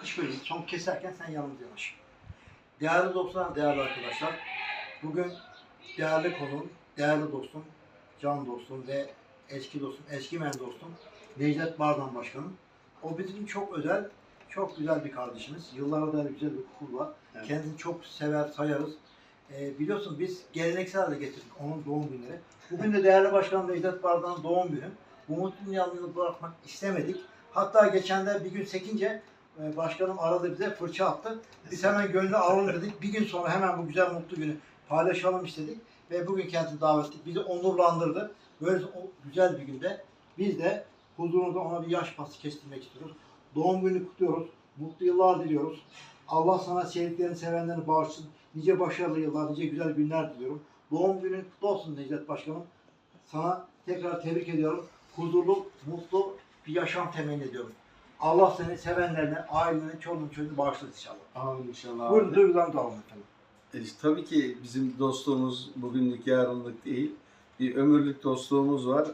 Kış bölümü son keserken sen yanımıza yanaş. Değerli dostlar, değerli arkadaşlar. Bugün değerli konuğum, değerli dostum, can dostum ve eski dostum, eskimen dostum Necdet Bardan Başkanım. O bizim çok özel, çok güzel bir kardeşimiz. Yıllara dayalı güzel bir kul var. Evet. Kendini çok sever, sayarız. Ee, biliyorsun biz geleneksel de getirdik onun doğum günleri. Bugün de değerli başkanım Necdet Bardan'ın doğum günü. Bu mutlu yalnızlığı bırakmak istemedik. Hatta geçen de bir gün sekince e, başkanım aradı bize fırça attı. Biz hemen gönlü alalım dedik. Bir gün sonra hemen bu güzel mutlu günü paylaşalım istedik. Ve bugün kendisini davet ettik. Bizi onurlandırdı. Böyle güzel bir günde biz de huzurunda ona bir yaş pası kestirmek istiyoruz. Doğum günü kutluyoruz. Mutlu yıllar diliyoruz. Allah sana sevdiklerini, sevenlerini bağışlasın. Nice başarılı yıllar, nice güzel günler diliyorum. Doğum günün kutlu olsun Necdet Başkanım. Sana tekrar tebrik ediyorum. Huzurlu, mutlu bir yaşam temenni ediyorum. Allah seni sevenlerine, ailene, çoluğun çocuğunu bağışlasın inşallah. Amin inşallah. Buyurun duygularını da alın efendim. E, işte tabii ki bizim dostluğumuz bugünlük yarınlık değil. Bir ömürlük dostluğumuz var.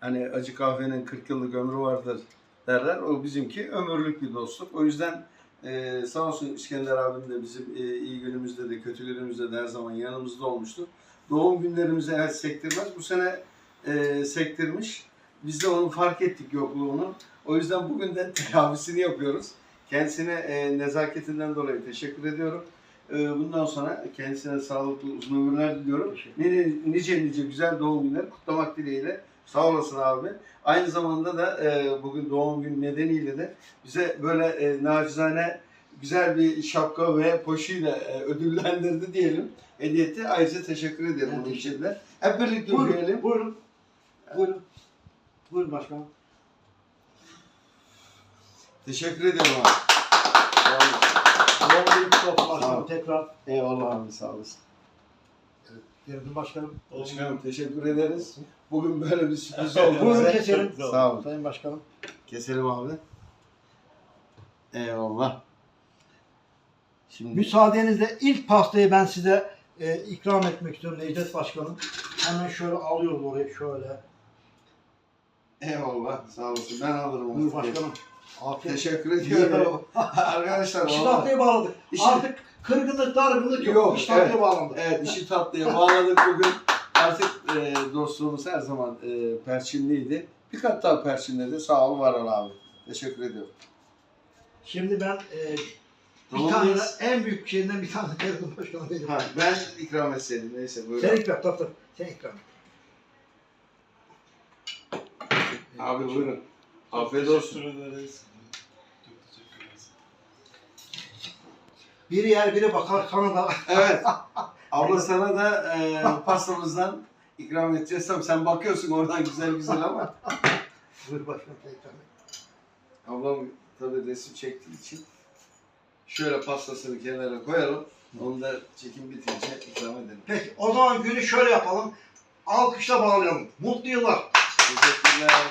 Hani acı kahvenin 40 yıllık ömrü vardır derler. O bizimki ömürlük bir dostluk. O yüzden e, sağ olsun İskender abim de bizim e, iyi günümüzde de kötü günümüzde de her zaman yanımızda olmuştur. Doğum günlerimizi eğer sektirmez. Bu sene e, sektirmiş. Biz de onu fark ettik yokluğunu. O yüzden bugün de tedavisini yapıyoruz. Kendisine e, nezaketinden dolayı teşekkür ediyorum. E, bundan sonra kendisine sağlıklı uzun ömürler diliyorum. Nice nice, nice güzel doğum günleri kutlamak dileğiyle. Sağ olasın abi. Aynı zamanda da e, bugün doğum günü nedeniyle de bize böyle e, nacizane güzel bir şapka ve poşuyla e, ödüllendirdi diyelim. Hediye etti. Ayrıca teşekkür ederim bunun teşekkür için de. Hep birlikte Buyurun, üfleyelim. buyurun. Buyurun. Buyurun başkanım. Teşekkür ediyorum abi. Sağ olsun Sağ başkanım tekrar. Eyvallah abi sağ olasın. Feridun başkanım. Başkanım teşekkür ederiz. Bugün böyle bir sürpriz oldu Buyurun bize. keselim. Sağ olun. Sayın başkanım. Keselim abi. Eyvallah. Şimdi Müsaadenizle ilk pastayı ben size e, ikram etmek istiyorum Necdet Başkanım. Hemen şöyle alıyoruz oraya şöyle. Eyvallah sağ olasın. Ben alırım. Buyur onu. başkanım. Afiyet. Teşekkür ediyorum. Arkadaşlar İşi tatlıya bağladık. İşi- Artık kırgınlık, dargınlık yok. Yok, İş tatlıya evet. bağlandı. Evet işi tatlıya bağladık bugün. Artık e, dostluğumuz her zaman e, perçinliydi. Bir kat daha perçinledi. Sağ ol var ol abi. Teşekkür ediyorum. Şimdi ben e, bir tane en büyük şeyinden bir tane Feridun Başkanım. Ha, ben ikram etseydim. Neyse buyur. Sen ikram, tabii tabii. Sen ikram. et. Abi buyurun. Afiyet olsun. Ederiz. Çok teşekkür ederiz. Biri yer biri bakar sana da. Evet. Abla sana da e, pastamızdan ikram edeceğiz. Tabii sen bakıyorsun oradan güzel güzel ama. Buyur ikram et. Ablam tabii resim çektiği için şöyle pastasını kenara koyalım. Onu da çekim bitince ikram edelim. Peki o zaman günü şöyle yapalım. Alkışla bağlayalım. Mutlu yıllar. Teşekkürler.